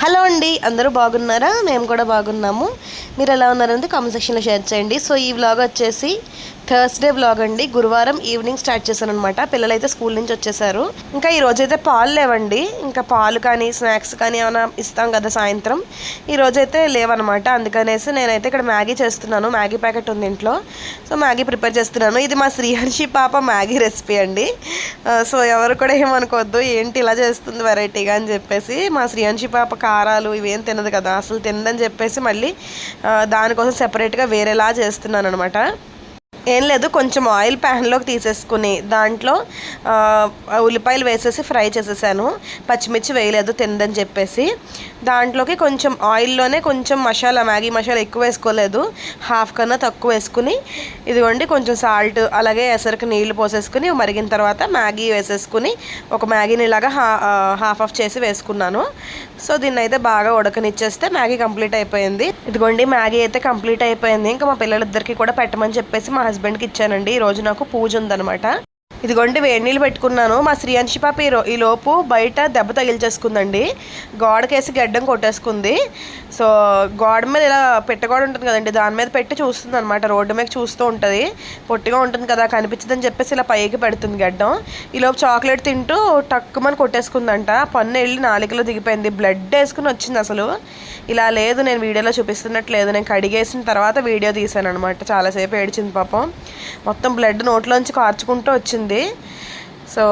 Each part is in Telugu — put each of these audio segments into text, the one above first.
హలో అండి అందరూ బాగున్నారా? మేము కూడా బాగున్నాము. మీరు ఎలా ఉన్నారంటే కామెంట్ సెక్షన్లో షేర్ చేయండి. సో ఈ వ్లాగ్ వచ్చేసి థర్స్డే బ్లాగ్ అండి. గురువారం ఈవినింగ్ స్టార్ట్ చేశాను అనమాట పిల్లలైతే స్కూల్ నుంచి వచ్చేసారు. ఇంకా ఈ రోజైతే పాలు లేవండి. ఇంకా పాలు కానీ స్నాక్స్ కానీ ఏమైనా ఇస్తాం కదా సాయంత్రం. ఈ రోజైతే లేవనమాట అందుకనేసి నేనైతే ఇక్కడ మ్యాగీ చేస్తున్నాను. మ్యాగీ ప్యాకెట్ ఉంది ఇంట్లో. సో మ్యాగీ ప్రిపేర్ చేస్తున్నాను. ఇది మా శ్రీహర్షి పాప మ్యాగీ రెసిపీ అండి. సో ఎవరు కూడా ఏమనుకోవద్దు. ఏంటి ఇలా చేస్తుంది వెరైటీగా అని చెప్పేసి మా శ్రీహర్షి పాప కారాలు ఇవేం తినదు కదా. అసలు తినదని చెప్పేసి మళ్ళీ దానికోసం సెపరేట్గా వేరేలా చేస్తున్నాను అనమాట ఏం లేదు కొంచెం ఆయిల్ ప్యాన్లోకి తీసేసుకుని దాంట్లో ఉల్లిపాయలు వేసేసి ఫ్రై చేసేసాను. పచ్చిమిర్చి వేయలేదు తిందని చెప్పేసి. దాంట్లోకి కొంచెం ఆయిల్లోనే కొంచెం మసాలా మ్యాగీ మసాలా ఎక్కువ వేసుకోలేదు. హాఫ్ కన్నా తక్కువ వేసుకుని ఇదిగోండి కొంచెం సాల్ట్ అలాగే ఎసరికి నీళ్ళు పోసేసుకుని మరిగిన తర్వాత మ్యాగీ వేసేసుకుని ఒక మ్యాగీని ఇలాగా హా హాఫ్ ఆఫ్ చేసి వేసుకున్నాను. సో దీన్ని అయితే బాగా ఉడకనిచ్చేస్తే మ్యాగీ కంప్లీట్ అయిపోయింది. ఇదిగోండి మ్యాగీ అయితే కంప్లీట్ అయిపోయింది. ఇంకా మా పిల్లలిద్దరికి కూడా పెట్టమని చెప్పేసి మా హస్బెండ్కి ఇచ్చానండి. ఈ రోజు నాకు పూజ ఉందనమాట ఇదిగోండి వేడి నీళ్ళు పెట్టుకున్నాను. మా శ్రీయాంశి పాప ఈ ఈ లోపు బయట దెబ్బ తగిలిచేసుకుందండి. గోడకేసి గడ్డం కొట్టేసుకుంది. సో గోడ మీద ఇలా పెట్టగోడ ఉంటుంది కదండి. దాని మీద పెట్టి చూస్తుంది అనమాట రోడ్డు మీద చూస్తూ ఉంటుంది. పొట్టిగా ఉంటుంది కదా కనిపించదని చెప్పేసి ఇలా పైకి పెడుతుంది గడ్డం. ఈలోపు చాక్లెట్ తింటూ టక్కుమని కొట్టేసుకుందంట. పన్ను వెళ్ళి నాలుకలో దిగిపోయింది. బ్లడ్ వేసుకుని వచ్చింది అసలు. ఇలా లేదు నేను వీడియోలో చూపిస్తున్నట్టు లేదు నేను కడిగేసిన తర్వాత వీడియో తీసాను అనమాట చాలాసేపు ఏడిచింది పాపం. మొత్తం బ్లడ్ నోట్లోంచి కార్చుకుంటూ వచ్చింది. సో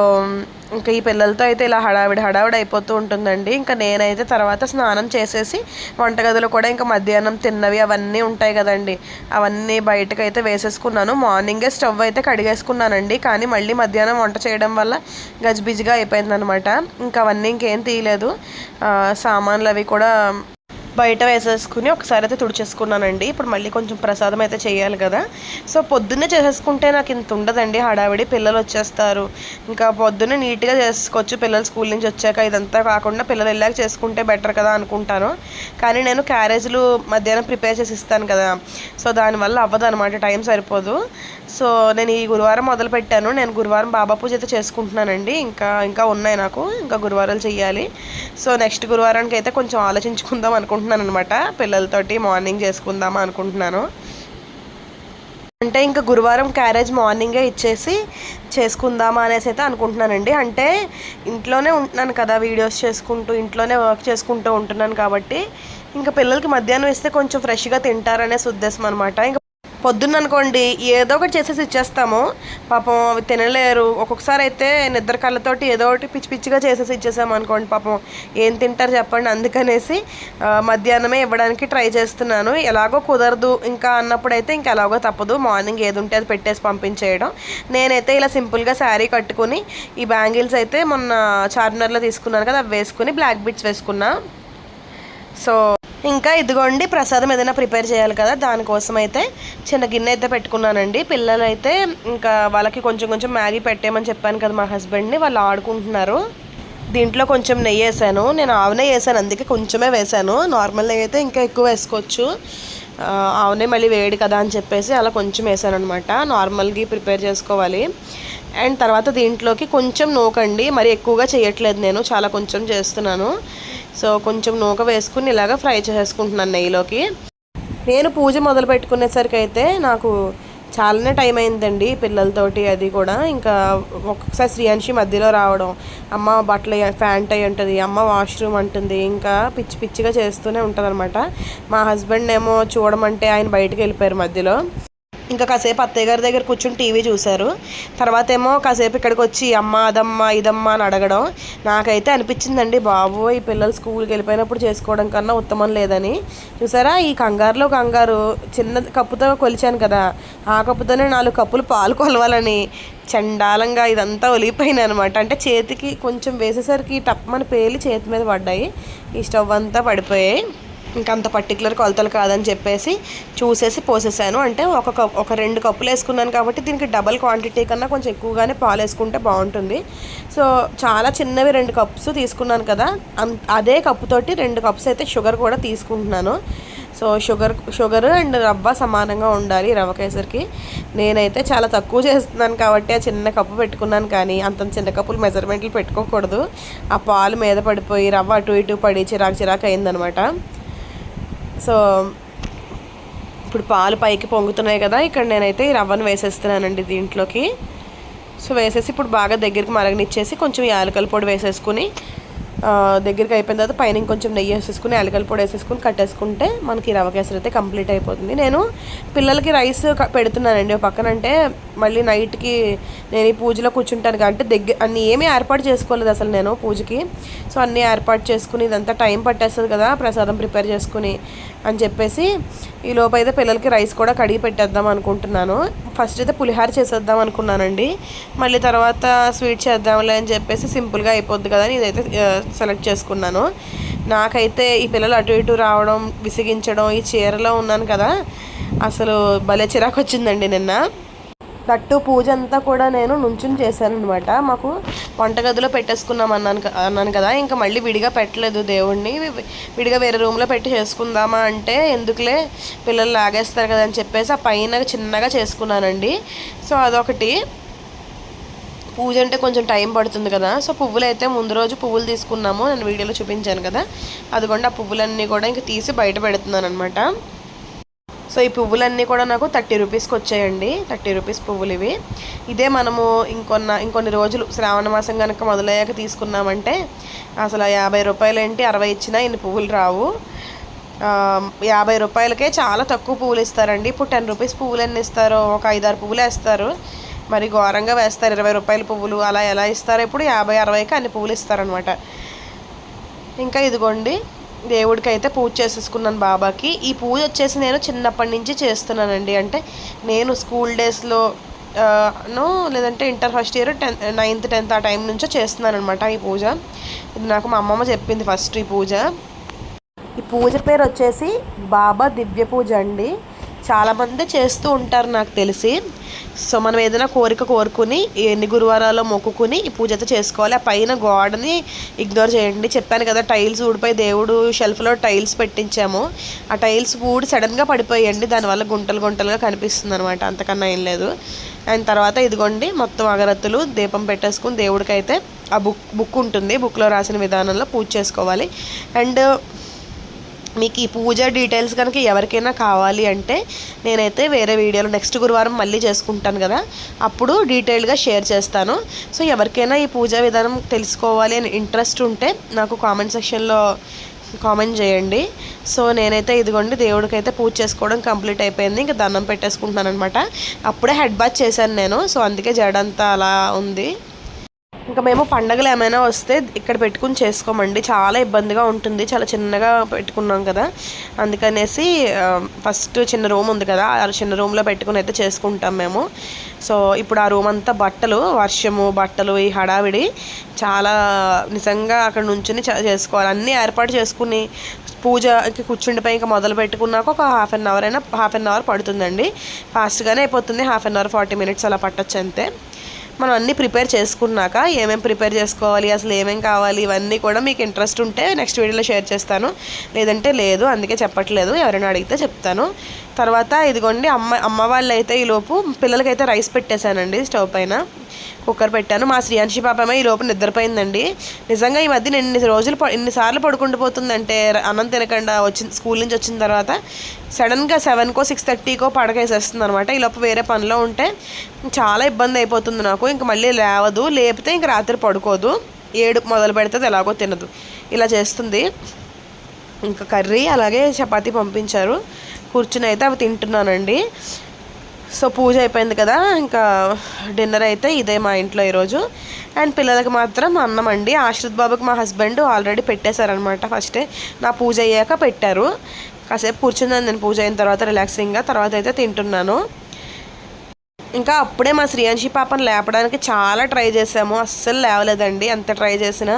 ఇంకా ఈ పిల్లలతో అయితే ఇలా హడావిడి హడావిడి అయిపోతూ ఉంటుందండి. ఇంకా నేనైతే తర్వాత స్నానం చేసేసి వంటగదిలో కూడా ఇంకా మధ్యాహ్నం తిన్నవి అవన్నీ ఉంటాయి కదండి. అవన్నీ బయటకు అయితే వేసేసుకున్నాను. మార్నింగే స్టవ్ అయితే కడిగేసుకున్నానండి. కానీ మళ్ళీ మధ్యాహ్నం వంట చేయడం వల్ల గజిబిజిగా అయిపోయిందనమాట ఇంకా అవన్నీ ఇంకేం తీయలేదు. సామాన్లు అవి కూడా బయట వేసేసుకుని ఒకసారి అయితే తుడిచేసుకున్నానండి. ఇప్పుడు మళ్ళీ కొంచెం ప్రసాదం అయితే చేయాలి కదా. సో పొద్దున్నే చేసేసుకుంటే నాకు ఇంత ఉండదండి. హడావిడి పిల్లలు వచ్చేస్తారు. ఇంకా పొద్దున్నే నీట్గా చేసుకోవచ్చు. పిల్లలు స్కూల్ నుంచి వచ్చాక ఇదంతా కాకుండా పిల్లలు వెళ్ళాక చేసుకుంటే బెటర్ కదా అనుకుంటాను. కానీ నేను క్యారేజ్లు మధ్యాహ్నం ప్రిపేర్ చేసి ఇస్తాను కదా. సో దానివల్ల అవ్వదు అనమాట టైం సరిపోదు. సో నేను ఈ గురువారం మొదలు పెట్టాను. నేను గురువారం బాబా పూజ అయితే చేసుకుంటున్నానండి. ఇంకా ఇంకా ఉన్నాయి నాకు. ఇంకా గురువారాలు చేయాలి సో నెక్స్ట్ గురువారానికి అయితే కొంచెం ఆలోచించుకుందాం అనుకుంటున్నాను. అనమాట పిల్లలతోటి మార్నింగ్ చేసుకుందామా అనుకుంటున్నాను. అంటే ఇంకా గురువారం క్యారేజ్ మార్నింగే ఇచ్చేసి చేసుకుందామా అనేసి అయితే అనుకుంటున్నానండి. అంటే ఇంట్లోనే ఉంటున్నాను కదా వీడియోస్ చేసుకుంటూ ఇంట్లోనే వర్క్ చేసుకుంటూ ఉంటున్నాను కాబట్టి ఇంకా పిల్లలకి మధ్యాహ్నం ఇస్తే కొంచెం ఫ్రెష్గా తింటారనేసి ఉద్దేశం అనమాట ఇంకా పొద్దున్న అనుకోండి ఏదో ఒకటి చేసేసి ఇచ్చేస్తాము. పాపం అవి తినలేరు. ఒక్కొక్కసారి అయితే నిద్ర కళ్ళతోటి ఏదో ఒకటి పిచ్చి పిచ్చిగా చేసేసి ఇచ్చేసాము అనుకోండి పాపం. ఏం తింటారు చెప్పండి అందుకనేసి మధ్యాహ్నమే ఇవ్వడానికి ట్రై చేస్తున్నాను. ఎలాగో కుదరదు ఇంకా అన్నప్పుడైతే ఇంకా ఎలాగో తప్పదు. మార్నింగ్ ఏది ఉంటే అది పెట్టేసి పంపించేయడం. నేనైతే ఇలా సింపుల్గా శారీ కట్టుకుని ఈ బ్యాంగిల్స్ అయితే మొన్న చార్మినార్లో తీసుకున్నాను కదా అవి వేసుకుని బ్లాక్ బిట్స్ వేసుకున్నా. సో ఇంకా ఇదిగోండి ప్రసాదం ఏదైనా ప్రిపేర్ చేయాలి కదా దానికోసం అయితే చిన్న గిన్నె అయితే పెట్టుకున్నానండి. పిల్లలు అయితే ఇంకా వాళ్ళకి కొంచెం కొంచెం మ్యాగీ పెట్టేయమని చెప్పాను కదా మా హస్బెండ్ని వాళ్ళు ఆడుకుంటున్నారు. దీంట్లో కొంచెం నెయ్యి వేసాను. నేను ఆవు నెయ్యి వేసాను అందుకే కొంచెమే వేసాను. నార్మల్ నెయ్యి అయితే ఇంకా ఎక్కువ వేసుకోవచ్చు. ఆవునే మళ్ళీ వేడి కదా అని చెప్పేసి అలా కొంచెం వేసాను అనమాట నార్మల్గా ప్రిపేర్ చేసుకోవాలి. అండ్ తర్వాత దీంట్లోకి కొంచెం నూకండి. మరి ఎక్కువగా చేయట్లేదు నేను చాలా కొంచెం చేస్తున్నాను. సో కొంచెం నూక వేసుకుని ఇలాగ ఫ్రై చేసేసుకుంటున్నాను నెయ్యిలోకి. నేను పూజ మొదలు పెట్టుకునేసరికి అయితే నాకు చాలానే టైం అయిందండి పిల్లలతోటి అది కూడా. ఇంకా ఒక్కొక్కసారి శ్రీయాంశి మధ్యలో రావడం అమ్మ బట్టలు ఫ్యాంట్ అయి ఉంటుంది అమ్మ వాష్రూమ్ అంటుంది ఇంకా పిచ్చి పిచ్చిగా చేస్తూనే ఉంటుంది మా హస్బెండ్ ఏమో చూడమంటే ఆయన బయటకు వెళ్ళిపోయారు మధ్యలో. ఇంకా కాసేపు అత్తయ్య గారి దగ్గర కూర్చుని టీవీ చూశారు. తర్వాత ఏమో కాసేపు ఇక్కడికి వచ్చి అమ్మ అదమ్మ ఇదమ్మ అని అడగడం. నాకైతే అనిపించిందండి బాబు ఈ పిల్లలు స్కూల్కి వెళ్ళిపోయినప్పుడు చేసుకోవడం కన్నా ఉత్తమం లేదని. చూసారా ఈ కంగారులో కంగారు చిన్న కప్పుతో కొలిచాను కదా ఆ కప్పుతోనే నాలుగు కప్పులు పాలు కొలవాలని చండాలంగా ఇదంతా ఒలిగిపోయింది అనమాట అంటే చేతికి కొంచెం వేసేసరికి టప్మని పేలి చేతి మీద పడ్డాయి ఈ స్టవ్ అంతా పడిపోయాయి. ఇంకా అంత పర్టికులర్ కొలతలు కాదని చెప్పేసి చూసేసి పోసేసాను. అంటే ఒక కప్ ఒక రెండు కప్పులు వేసుకున్నాను కాబట్టి దీనికి డబల్ క్వాంటిటీ కన్నా కొంచెం ఎక్కువగానే పాలు వేసుకుంటే బాగుంటుంది. సో చాలా చిన్నవి రెండు కప్స్ తీసుకున్నాను కదా. అం- అదే కప్పుతోటి రెండు కప్స్ అయితే షుగర్ కూడా తీసుకుంటున్నాను. సో షుగర్ షుగర్ అండ్ రవ్వ సమానంగా ఉండాలి రవ్వ కేసరికి. నేనైతే చాలా తక్కువ చేస్తున్నాను కాబట్టి ఆ చిన్న కప్పు పెట్టుకున్నాను కానీ అంత చిన్న కప్పులు మెజర్మెంట్లు పెట్టుకోకూడదు. ఆ పాలు మీద పడిపోయి రవ్వ అటు ఇటు పడి చిరాకు చిరాకు అయిందనమాట. సో ఇప్పుడు పాలు పైకి పొంగుతున్నాయి కదా ఇక్కడ నేనైతే ఈ రవ్వను వేసేస్తున్నానండి దీంట్లోకి. సో వేసేసి ఇప్పుడు బాగా దగ్గరికి మరగనిచ్చేసి కొంచెం యాలకల పొడి వేసేసుకుని దగ్గరికి అయిపోయిన తర్వాత పైన ఇంకొంచెం నెయ్యి వేసేసుకుని యాలకల పొడి వేసేసుకుని కట్టేసుకుంటే మనకి రవ్వ కేసరి అయితే కంప్లీట్ అయిపోతుంది. నేను పిల్లలకి రైస్ పెడుతున్నానండి పక్కన. అంటే మళ్ళీ నైట్కి నేను ఈ పూజలో కూర్చుంటాను అంటే దగ్గర అన్ని ఏమీ ఏర్పాటు చేసుకోలేదు అసలు నేను పూజకి. సో అన్నీ ఏర్పాటు చేసుకుని ఇదంతా టైం పట్టేస్తుంది కదా ప్రసాదం ప్రిపేర్ చేసుకుని అని చెప్పేసి ఈ లోపు అయితే పిల్లలకి రైస్ కూడా కడిగి పెట్టేద్దాం అనుకుంటున్నాను. ఫస్ట్ అయితే పులిహార చేసేద్దాం అనుకున్నానండి. మళ్ళీ తర్వాత స్వీట్ చేద్దాంలే అని చెప్పేసి సింపుల్గా అయిపోద్ది కదా ఇదైతే సెలెక్ట్ చేసుకున్నాను. నాకైతే ఈ పిల్లలు అటు ఇటు రావడం విసిగించడం ఈ చీరలో ఉన్నాను కదా అసలు భలే చిరాకు వచ్చిందండి నిన్న. తట్టు పూజ అంతా కూడా నేను నుంచుని చేశాను అనమాట మాకు వంటగదిలో పెట్టేసుకున్నాం అన్నాను అన్నాను కదా ఇంకా మళ్ళీ విడిగా పెట్టలేదు దేవుణ్ణి. విడిగా వేరే రూమ్లో పెట్టి చేసుకుందామా అంటే ఎందుకులే పిల్లలు లాగేస్తారు కదా అని చెప్పేసి ఆ పైన చిన్నగా చేసుకున్నానండి. సో అదొకటి. పూజ అంటే కొంచెం టైం పడుతుంది కదా. సో పువ్వులు అయితే ముందు రోజు పువ్వులు తీసుకున్నాము. నేను వీడియోలో చూపించాను కదా. అదిగోండి ఆ పువ్వులన్నీ కూడా ఇంక తీసి బయట పెడుతున్నాను అనమాట సో ఈ పువ్వులన్నీ కూడా నాకు థర్టీ రూపీస్కి వచ్చాయండి. థర్టీ రూపీస్ పువ్వులు ఇవి. ఇదే మనము ఇంకొన్న ఇంకొన్ని రోజులు శ్రావణ మాసం కనుక మొదలయ్యాక తీసుకున్నామంటే అసలు యాభై రూపాయలు ఏంటి అరవై ఇచ్చినా ఇన్ని పువ్వులు రావు. యాభై రూపాయలకే చాలా తక్కువ పువ్వులు ఇస్తారండి. ఇప్పుడు టెన్ రూపీస్ పువ్వులు ఎన్ని ఇస్తారో? ఒక ఐదారు పువ్వులు వేస్తారు మరి ఘోరంగా వేస్తారు. ఇరవై రూపాయల పువ్వులు అలా ఎలా ఇస్తారు? ఇప్పుడు యాభై అరవైకి అన్ని పువ్వులు ఇస్తారనమాట ఇంకా ఇదిగోండి దేవుడికి అయితే పూజ చేసేసుకున్నాను బాబాకి. ఈ పూజ వచ్చేసి నేను చిన్నప్పటి నుంచి చేస్తున్నానండి. అంటే నేను స్కూల్ డేస్లో నో లేదంటే inter first year tenth ninth tenth ఆ టైం నుంచో చేస్తున్నాను అనమాట ఈ పూజ. ఇది నాకు మా అమ్మమ్మ చెప్పింది ఫస్ట్ ఈ పూజ. ఈ పూజ పేరు వచ్చేసి బాబా దివ్య పూజ అండి. చాలామంది చేస్తూ ఉంటారు నాకు తెలిసి. సో మనం ఏదైనా కోరిక కోరుకుని ఎన్ని గురువారాల్లో మొక్కుకుని ఈ పూజ అయితే చేసుకోవాలి. ఆ పైన గోడని ఇగ్నోర్ చేయండి. చెప్పాను కదా టైల్స్ ఊడిపోయి దేవుడు షెల్ఫ్లో టైల్స్ పెట్టించాము. ఆ టైల్స్ ఊడి సడన్గా పడిపోయండి. దానివల్ల గుంటలు గుంటలుగా కనిపిస్తుంది అనమాట అంతకన్నా ఏం లేదు. అండ్ తర్వాత ఇదిగోండి మొత్తం అగరత్తులు దీపం పెట్టేసుకుని దేవుడికి అయితే ఆ బుక్ బుక్ ఉంటుంది. బుక్లో రాసిన విధానంలో పూజ చేసుకోవాలి. అండ్ మీకు ఈ పూజ డీటెయిల్స్ కనుక ఎవరికైనా కావాలి అంటే నేనైతే వేరే వీడియోలో నెక్స్ట్ గురువారం మళ్ళీ చేసుకుంటాను కదా. అప్పుడు డీటెయిల్గా షేర్ చేస్తాను. సో ఎవరికైనా ఈ పూజా విధానం తెలుసుకోవాలి అని ఇంట్రెస్ట్ ఉంటే నాకు కామెంట్ సెక్షన్లో కామెంట్ చేయండి. సో నేనైతే ఇదిగోండి దేవుడికైతే పూజ చేసుకోవడం కంప్లీట్ అయిపోయింది. ఇంకా దండం పెట్టేసుకుంటున్నాను అనమాట అప్పుడే హెడ్ బాత్ చేశాను నేను. సో అందుకే జడంతా అలా ఉంది. ఇంకా మేము పండగలు ఏమైనా వస్తే ఇక్కడ పెట్టుకుని చేసుకోమండి. చాలా ఇబ్బందిగా ఉంటుంది. చాలా చిన్నగా పెట్టుకున్నాం కదా. అందుకనేసి ఫస్ట్ చిన్న రూమ్ ఉంది కదా. ఆ చిన్న రూమ్లో పెట్టుకుని అయితే చేసుకుంటాం మేము. సో ఇప్పుడు ఆ రూమ్ అంతా బట్టలు వర్షము బట్టలు ఈ హడావిడి చాలా నిజంగా అక్కడ నుంచుని చేసుకోవాలి. అన్నీ ఏర్పాటు చేసుకుని పూజకి కూర్చుండిపోయి ఇంకా మొదలు పెట్టుకున్నాక ఒక హాఫ్ అన్ అవర్ అయినా హాఫ్ అన్ అవర్ పడుతుందండి. ఫాస్ట్గానే అయిపోతుంది. Half an hour forty minutes అలా పట్టచ్చు అంతే. మనం అన్నీ ప్రిపేర్ చేసుకున్నాక ఏమేమి ప్రిపేర్ చేసుకోవాలి అసలు ఏమేమి కావాలి ఇవన్నీ కూడా మీకు ఇంట్రెస్ట్ ఉంటే నెక్స్ట్ వీడియోలో షేర్ చేస్తాను. లేదంటే లేదు అందుకే చెప్పట్లేదు ఎవరైనా అడిగితే చెప్తాను. తర్వాత ఇదిగోండి అమ్మ అమ్మ వాళ్ళు అయితే ఈలోపు పిల్లలకైతే రైస్ పెట్టేశానండి స్టవ్ పైన. కుక్కర్ పెట్టాను. మా శ్రీయాంశి పాపమే ఈ లోపు నిద్రపోయిందండి. నిజంగా ఈ మధ్య ఎన్ని రోజులు ఎన్నిసార్లు పడుకుంటూ పోతుందంటే అన్నం తినకుండా వచ్చిన స్కూల్ నుంచి వచ్చిన తర్వాత సడన్గా సెవెన్కో సిక్స్ థర్టీకో పడకేసేస్తుంది అనమాట ఈ లోపు వేరే పనిలో ఉంటే చాలా ఇబ్బంది అయిపోతుంది నాకు. ఇంక మళ్ళీ లేవదు. లేపితే ఇంక రాత్రి పడుకోదు. ఏడు మొదలు పెడితే ఎలాగో తినదు. ఇలా చేస్తుంది. ఇంకా కర్రీ అలాగే చపాతీ పంపించారు. కూర్చుని అయితే అవి తింటున్నానండి. సో పూజ అయిపోయింది కదా ఇంకా డిన్నర్ అయితే ఇదే మా ఇంట్లో ఈరోజు. అండ్ పిల్లలకి మాత్రం అన్నం అండి. ఆశ్రిత్ బాబుకి మా హస్బెండ్ ఆల్రెడీ పెట్టేశారనమాట ఫస్టే నా పూజ అయ్యాక పెట్టారు. కాసేపు కూర్చున్నాను నేను పూజ అయిన తర్వాత రిలాక్సింగ్గా తర్వాత అయితే తింటున్నాను. ఇంకా అప్పుడే మా శ్రీయాంశి పాపను లేపడానికి చాలా ట్రై చేసాము. అస్సలు లేవలేదండి. అంత ట్రై చేసినా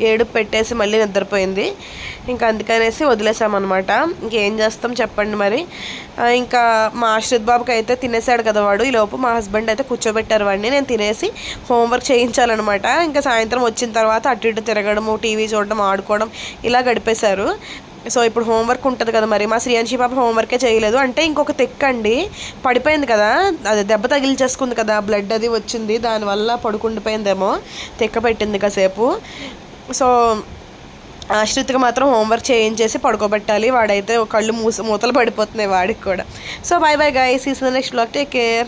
ఏడు పెట్టేసి మళ్ళీ నిద్రపోయింది. ఇంకా అందుకనేసి వదిలేసామన్నమాట. ఇంకేం చేస్తాం చెప్పండి మరి. ఇంకా మా ఆశ్రిత్ బాబుకి అయితే తినేసాడు కదా వాడు. ఈలోపు మా హస్బెండ్ అయితే కూర్చోబెట్టారు వాడిని. నేను తినేసి హోంవర్క్ చేయించాలన్నమాట. ఇంకా సాయంత్రం వచ్చిన తర్వాత అటు ఇటు తిరగడము టీవీ చూడడం ఆడుకోవడం ఇలా గడిపేశారు. సో ఇప్పుడు హోంవర్క్ ఉంటుంది కదా మరి. మా శ్రీయాంశి పాప హోంవర్కే చేయలేదు. అంటే ఇంకొక తెక్కండి పడిపోయింది కదా. అది దెబ్బ తగిలిచేసుకుంది కదా. బ్లడ్ అది వచ్చింది. దానివల్ల పడుకుండిపోయిందేమో. తెక్క పెట్టింది కాసేపు. సో ఆశ్రిత్కి మాత్రం హోంవర్క్ చేయించేసి పడుకోబెట్టాలి. వాడైతే కళ్ళు మూస మూతలు పడిపోతున్నాయి వాడికి కూడా. సో బాయ్ బాయ్ గాయస్ ఈ నెక్స్ట్ బ్లాక్ టేక్ కేర్